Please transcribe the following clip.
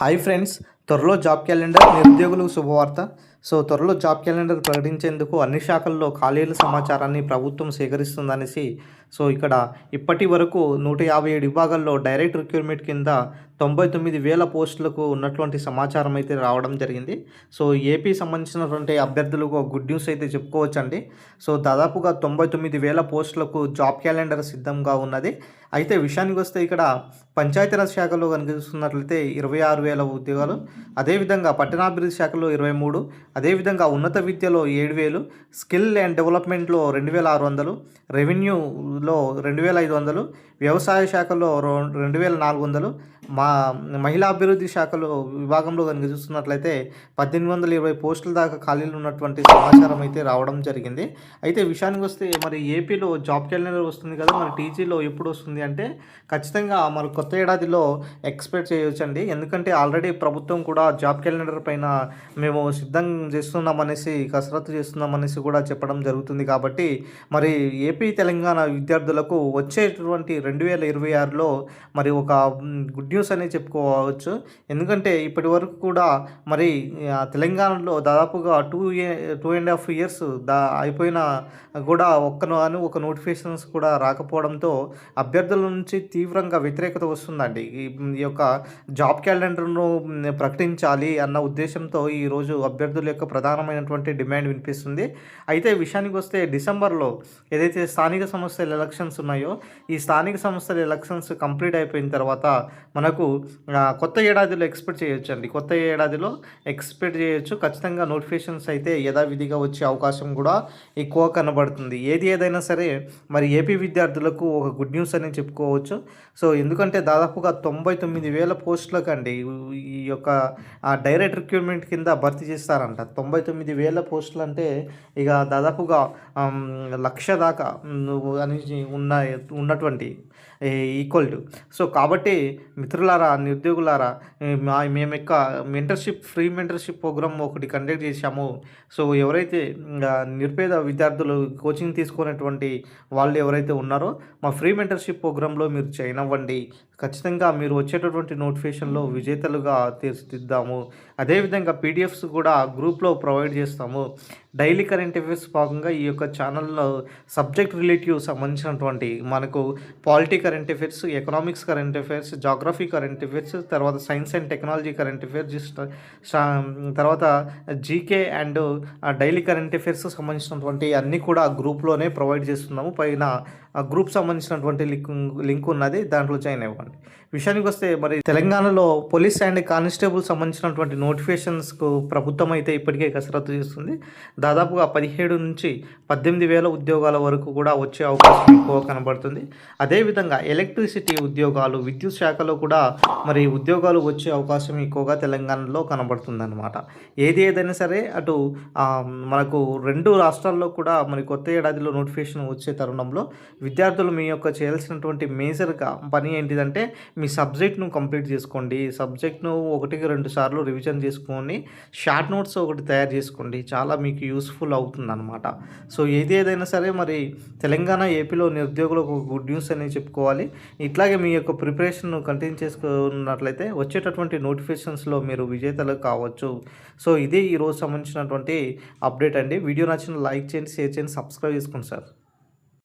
Hi friends త్వరలో job calendar నిరుద్యోగులకు శుభవార్త. సో త్వరలో జాబ్ క్యాలెండర్ ప్రకటించేందుకు అన్ని శాఖల్లో ఖాళీల సమాచారాన్ని ప్రభుత్వం సేకరిస్తుందనేసి సో ఇక్కడ ఇప్పటి వరకు నూట యాభై ఏడు విభాగాల్లో డైరెక్ట్ రిక్రూట్మెంట్ కింద తొంభై తొమ్మిది వేల పోస్టులకు ఉన్నటువంటి సమాచారం అయితే రావడం జరిగింది. సో ఏపీ సంబంధించినటువంటి అభ్యర్థులకు ఒక గుడ్ న్యూస్ అయితే చెప్పుకోవచ్చండి. సో దాదాపుగా తొంభై తొమ్మిది వేల పోస్టులకు జాబ్ క్యాలెండర్ సిద్ధంగా ఉన్నది. అయితే విషయానికి వస్తే ఇక్కడ పంచాయతీరాజ్ శాఖలో కనిపిస్తున్నట్లయితే ఇరవై ఆరు వేల ఉద్యోగాలు అదేవిధంగా పట్టణాభివృద్ధి శాఖలో ఇరవై మూడు అదేవిధంగా ఉన్నత విద్యలో ఏడు వేలు స్కిల్ అండ్ డెవలప్మెంట్లో రెండు వేల ఆరు వందలు రెవెన్యూలో రెండు వేల ఐదు వందలు వ్యవసాయ శాఖలో రెండు వేల నాలుగు వందలు మా మహిళా అభివృద్ధి శాఖలో విభాగంలో కనుక చూస్తున్నట్లయితే పద్దెనిమిది వందల ఇరవై పోస్టుల దాకా ఖాళీలు ఉన్నటువంటి సమాచారం అయితే రావడం జరిగింది. అయితే విషయానికి వస్తే మరి ఏపీలో జాబ్ క్యాలెండర్ వస్తుంది కదా మరి టీజీలో ఎప్పుడు వస్తుంది అంటే ఖచ్చితంగా మరి కొత్త ఏడాదిలో ఎక్స్పెక్ట్ చేయొచ్చండి. ఎందుకంటే ఆల్రెడీ ప్రభుత్వం కూడా జాబ్ క్యాలెండర్ పైన మేము సిద్ధం చేస్తున్నామనేసి కసరత్తు చేస్తున్నామనేసి కూడా చెప్పడం జరుగుతుంది కాబట్టి మరి ఏపీ తెలంగాణ విద్యార్థులకు వచ్చేటువంటి రెండు వేల ఇరవై ఆరులో మరి ఒక గుడ్ న్యూస్ అనేది చెప్పుకోవచ్చు. ఎందుకంటే ఇప్పటి వరకు కూడా మరి తెలంగాణలో దాదాపుగా two two and half years దా అయిపోయిన కూడా ఒక్కను అని ఒక నోటిఫికేషన్స్ కూడా రాకపోవడంతో అభ్యర్థుల నుంచి తీవ్రంగా వ్యతిరేకత వస్తుందండి. ఈ యొక్క జాబ్ క్యాలెండర్ను ప్రకటించాలి అన్న ఉద్దేశంతో ఈరోజు అభ్యర్థుల యొక్క ప్రధానమైనటువంటి డిమాండ్ వినిపిస్తుంది. అయితే విషయానికి వస్తే డిసెంబర్లో ఏదైతే స్థానిక సంస్థల ఎలక్షన్స్ ఉన్నాయో ఈ స్థానిక సంస్థల ఎలక్షన్స్ కంప్లీట్ అయిపోయిన తర్వాత మనకు కొత్త ఏడాదిలో ఎక్స్పెక్ట్ చేయొచ్చు అండి కొత్త ఏడాదిలో ఎక్స్పెక్ట్ చేయొచ్చు. ఖచ్చితంగా నోటిఫికేషన్స్ అయితే యథావిధిగా వచ్చే అవకాశం కూడా ఎక్కువ కనబడుతుంది. ఏది ఏదైనా సరే మరి ఏపీ విద్యార్థులకు ఒక గుడ్ న్యూస్ అని చెప్పుకోవచ్చు. సో ఎందుకంటే దాదాపుగా తొంభై తొమ్మిది వేల పోస్టులకు అండి ఈ యొక్క డైరెక్ట్ రిక్రూట్మెంట్ కింద భర్తీ చేస్తారంట. తొంభై తొమ్మిది వేల పోస్టులు అంటే ఇక దాదాపుగా లక్ష దాకా అని ఉన్న ఉన్నటువంటి ఈక్వల్ టు సో కాబట్టి మిత్రులారా నిరుద్యోగులారా మా మేము యొక్క మెంటర్షిప్ ఫ్రీ మెంటర్షిప్ ప్రోగ్రామ్ ఒకటి కండక్ట్ చేశాము. సో ఎవరైతే నిరుపేద విద్యార్థులు కోచింగ్ తీసుకునేటువంటి వాళ్ళు ఎవరైతే ఉన్నారో మా ఫ్రీ మెంటర్షిప్ ప్రోగ్రాంలో మీరు జాయిన్ అవ్వండి. ఖచ్చితంగా మీరు వచ్చేటటువంటి నోటిఫికేషన్లో విజేతలుగా తీర్చిదిద్దాము. అదేవిధంగా పీడిఎఫ్స్ కూడా గ్రూప్లో ప్రొవైడ్ చేస్తాము. డైలీ కరెంట్ అఫైర్స్ భాగంగా ఈ యొక్క ఛానల్లో సబ్జెక్ట్ రిలేటివ్ సంబంధించినటువంటి మనకు polity current affairs economics current affairs geography current affairs తర్వాత science and technology current affairs తర్వాత GK and daily current affairs సంబంధించినటువంటి అన్నీ కూడా గ్రూప్లోనే ప్రొవైడ్ చేస్తున్నాము. పైన ఆ గ్రూప్ సంబంధించినటువంటి లింక్ లింక్ ఉన్నది దాంట్లో జాయిన్ అవ్వండి. విషయానికి వస్తే మరి తెలంగాణలో పోలీస్ అండ్ కానిస్టేబుల్ సంబంధించినటువంటి నోటిఫికేషన్స్కు ప్రభుత్వం అయితే ఇప్పటికే కసరత్తు చేస్తుంది. దాదాపుగా పదిహేడు నుంచి పద్దెనిమిది వేల ఉద్యోగాల వరకు కూడా వచ్చే అవకాశం ఎక్కువ కనబడుతుంది. అదేవిధంగా ఎలక్ట్రిసిటీ ఉద్యోగాలు విద్యుత్ శాఖలో కూడా మరి ఉద్యోగాలు వచ్చే అవకాశం ఎక్కువగా తెలంగాణలో కనబడుతుందన్నమాట. ఏది ఏదైనా సరే అటు మనకు రెండు రాష్ట్రాల్లో కూడా మరి కొత్త ఏడాదిలో నోటిఫికేషన్ వచ్చే తరుణంలో విద్యార్థులు మీ యొక్క చేయాల్సినటువంటి మేజర్గా పని ఏంటిదంటే మీ సబ్జెక్ట్ను కంప్లీట్ చేసుకోండి. సబ్జెక్ట్ను ఒకటికి రెండు సార్లు రివిజన్ చేసుకొని షార్ట్ నోట్స్ ఒకటి తయారు చేసుకోండి. చాలా మీకు యూస్ఫుల్ అవుతుందన్నమాట. సో ఏది ఏదైనా సరే మరి తెలంగాణ ఏపీలో నిరుద్యోగులకు గుడ్ న్యూస్ అనేది చెప్పుకోవాలి. ఇట్లాగే మీ యొక్క ప్రిపరేషన్ కంటిన్యూ చేసుకున్నట్లయితే వచ్చేటటువంటి నోటిఫికేషన్స్లో మీరు విజేతలు కావచ్చు. సో ఇదే ఈరోజు సంబంధించినటువంటి అప్డేట్ అండి. వీడియో నచ్చిన లైక్ చేయండి షేర్ చేయండి సబ్స్క్రైబ్ చేసుకోండి సార్.